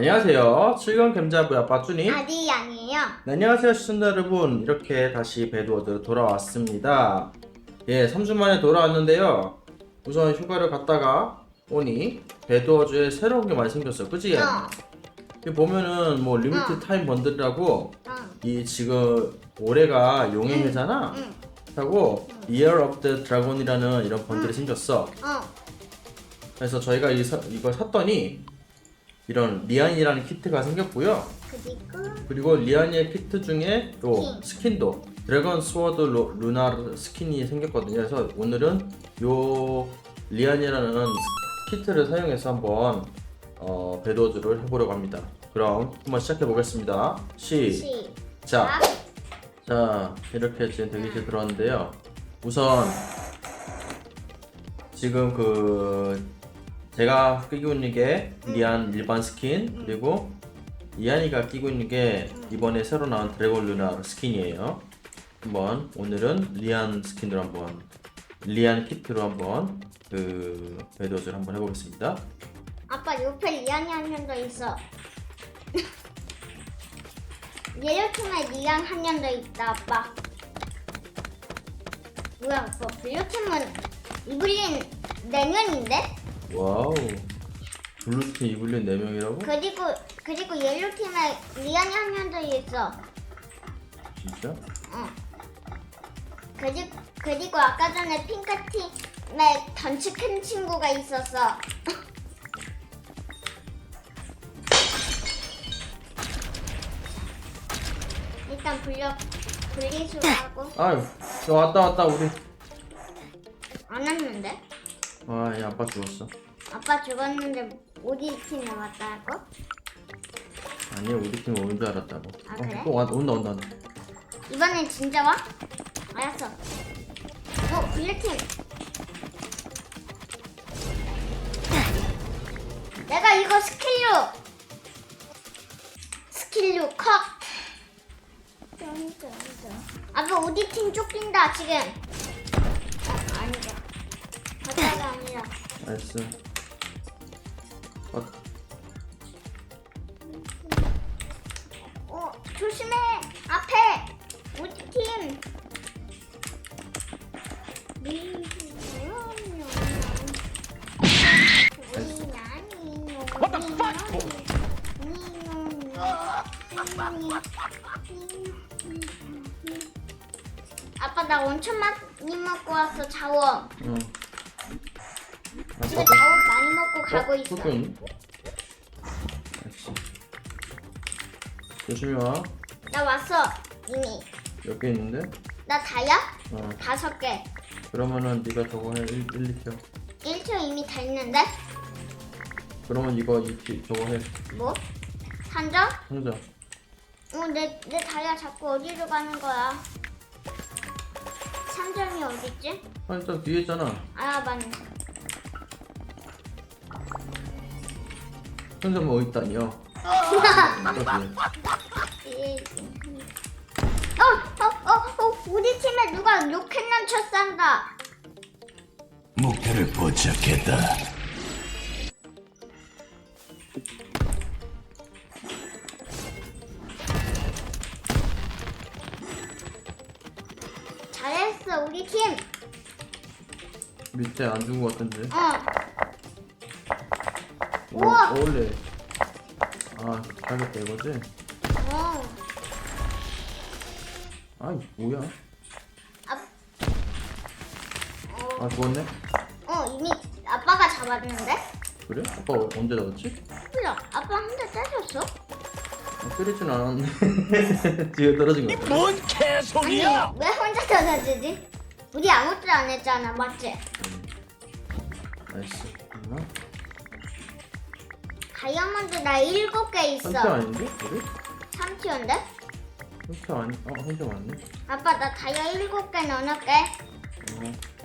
안녕하세요. 칠건 gem자부의 아빠 쭈니. 아디 아니에요. 네, 안녕하세요, 시청자 여러분. 이렇게 다시 배드워드 돌아왔습니다. 예, 3주 만에 돌아왔는데요. 우선 휴가를 갔다가 오니 배드워즈에 새로운 게 많이 생겼어. 그지? 어, 여기 보면은 뭐 리미트 어. 타임 번들이라고 어, 이 지금 올해가 용의 해잖아. 응, 하고 Year of the Dragon이라는 이런 번들이 생겼어. 어, 그래서 저희가 이 사- 이걸 샀더니 이런 리안이라는 키트가 생겼고요. 그리고 그리고 리안이의 키트 중에 또 스킨. 스킨도 드래곤 스워드 루, 루나르 스킨이 생겼거든요. 그래서 오늘은 요 리안이라는 키트를 사용해서 한번 어, 배도즈를 해보려고 합니다. 그럼 한번 시작해 보겠습니다. 시작. 시작. 자 이렇게 지금 대기실 들어왔는데요. 우선 지금 그 제가 끼고 있는 게 리안 일반 스킨 그리고 이안이가 끼고 있는 게 이번에 새로 나온 드래곤 루나 스킨이에요. 한번 오늘은 리안 스킨으로 한번 리안 키트로 한번 그 배도즈를 한번 해보겠습니다. 아빠 옆에 리안이 한 명 더 있어. 예료팀에 리안 한 명 더 있다, 아빠. 뭐야, 아빠. 블루팀은 이블린 4명인데? 와우 블루스킨 이블린 4명이라고? 그리고, 그리고 옐로 팀에 리안이 한 명 더 있어. 진짜? 어. 그리고, 그리고 아까 전에 핑크 팀에 던치 큰 친구가 있었어. 일단 분려 분리수하고 아유 저 왔다 왔다 우리 아빠 죽었어 아빠 죽었는데 우리 팀에 왔다고? 아니 우리 팀 오는 줄 알았다고 아, 그래? 어, 또 와, 온다 온다 온다 이번엔 진짜 와? 알았어. 어, 분리팀. 내가 이거 스킬로 스킬로 컷. 아빠 우리 팀 쫓긴다 지금. 바다가 아니라. 나이스 어, 어, 조심해. 앞에 우리 팀. What the 아빠 나 엄청 많이 먹고 왔어 자원. 응 지금 아빠 자원 많이 먹고 가고 있어. 나이스 조심히 와 나 왔어 이미. 몇 개 있는데? 나 다야? 어 다섯 개. 그러면은 네가 저거 해 1, 1, 2켜 1초 이미 다 있는데? 그러면 이거 2키 저거 해 뭐? 산정? 상자 어, 내, 내 다이아 자꾸 어디로 가는 거야? 산정이 어딨지? 아 일단 뒤에 있잖아 아, 맞네. 상자 뭐 있다니요. 어, 어, 어, 어, 우리 팀에 누가 로켓 런처 싼다. 목표를 포착했다. 잘했어, 우리 팀. 밑에 안 준 거 같은데 어, 오, 우와. 원래 아 가겠다 이거지? 어. 아이 뭐야 아, 어, 아 죽었네? 어, 이미 아빠가 잡았는데? 그래? 아빠 언제 나왔지? 몰라, 아빠 한 대 때렸어? 아, 때리진 않았는데 뒤에 떨어진 거 같아 뭔 아니, 개소리야? 왜 혼자 떠나지지? 우리 아무것도 안 했잖아, 맞지? 나이스 있나? 다이아몬드 나 일곱 개 있어. 한테 아닌데? 그래? 3티어인데? 한테 아니.. 어 한테 맞네 아빠 나 다이아 일곱 개 넣어놓을게. 어.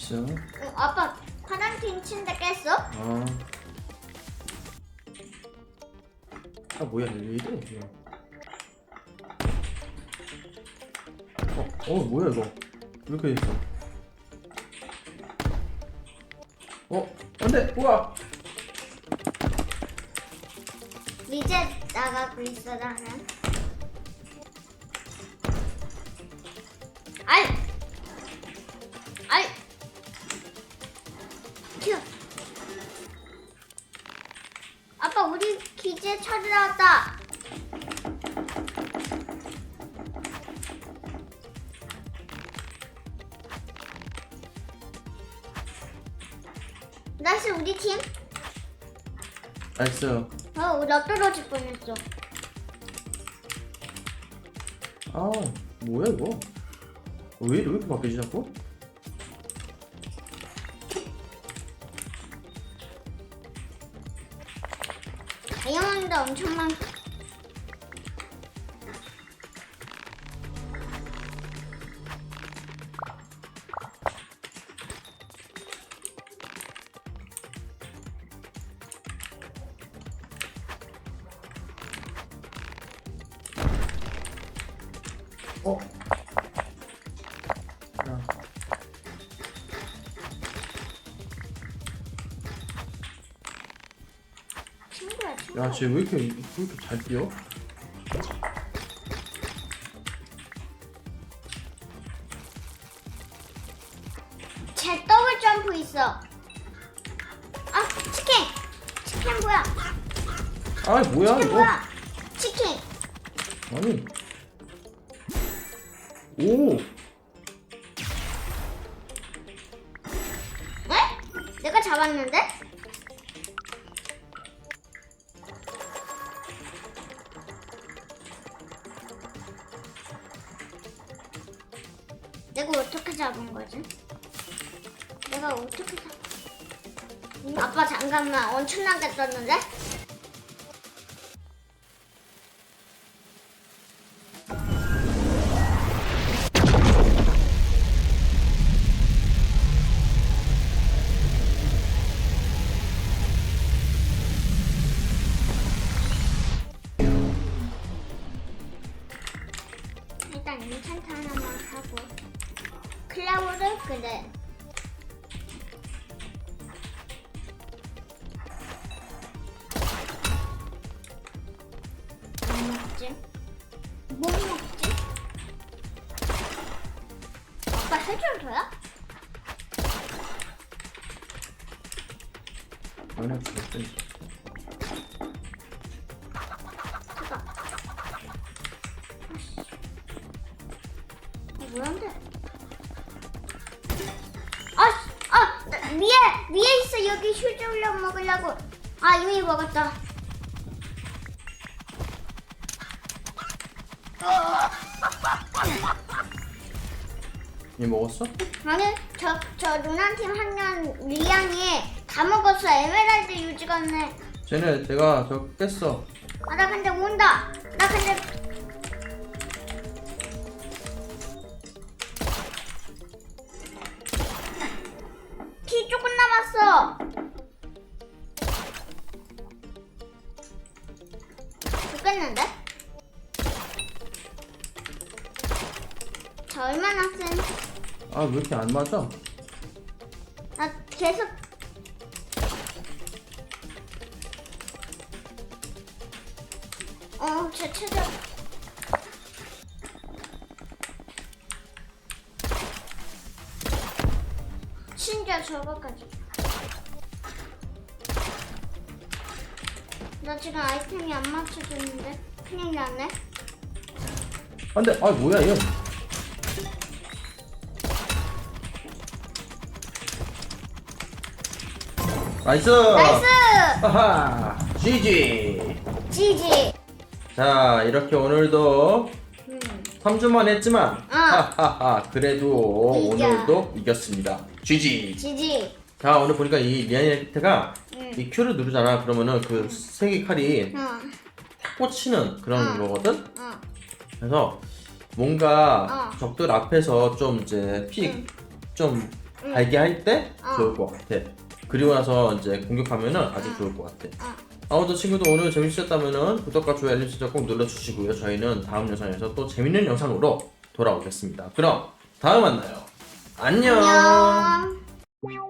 나이스. 어, 아빠 파란 팀 침대 깼어? 아. 아 뭐야 왜 이래 이거. 어, 어 뭐야 이거 왜 이렇게 있어 어 안돼 우와 이제 나가고 있어 나는. 아이, 나이스 우리 팀. 나이스 어, 우리 떨어질 뻔했어. 아 뭐야 이거 왜, 왜 이렇게 바뀌지 자꾸 다이아몬드 엄청 많. 어 야. 친구야, 친구. 야, 쟤 왜 이렇게, 왜 이렇게 잘 뛰어? 제 더블 점프 있어. 아, 치킨. 치킨 뭐야? 아, 뭐야, 치킨 이거? 뭐야? 치킨. 아니. 오! 에? 내가 잡았는데? 내가 어떻게 잡은 거지? 내가 어떻게 잡... 음, 아빠 잠깐만 엄청나게 떴는데? 클라우드 그래 뭐 먹지? 뭐 먹지? 아빠 해줘줘요? 당연히 그랬 먹으려고. 아 이미 먹었다. 이 먹었어? 아니 저 저 누나팀 한년 리안이 다 먹었어. 에메랄드 유지갔네. 쟤네 내가 저 깼어. 아 나 근데 온다. 나 근데 아, 왜 이렇게 안 맞아? 나 계속 어, 제 최저 심지어 저거까지 나 지금 아이템이 안 맞춰졌는데 큰일 났네 안 돼! 아, 뭐야, 얘. 나이스! 나이스! 하하! GG! 지지 자, 이렇게 오늘도 음. 3주만 했지만, 어. 하하하, 그래도 이겨. 오늘도 이겼습니다. GG! 지지 자, 오늘 보니까 이 리아니트가 응. 이 Q를 누르잖아. 그러면은 그 세 개 칼이 어, 꽂히는 그런 응. 거거든? 어. 그래서 뭔가 어. 적들 앞에서 좀 이제 피 응. 좀 알게 할 때 어. 좋을 것 같아. 그리고 나서 이제 공격하면은 아주 좋을 것 같아. 어. 아무튼 친구들 오늘 재밌으셨다면은 구독과 좋아요 알림 설정 꼭 눌러주시고요. 저희는 다음 영상에서 또 재밌는 영상으로 돌아오겠습니다. 그럼 다음에 만나요. 안녕. 안녕.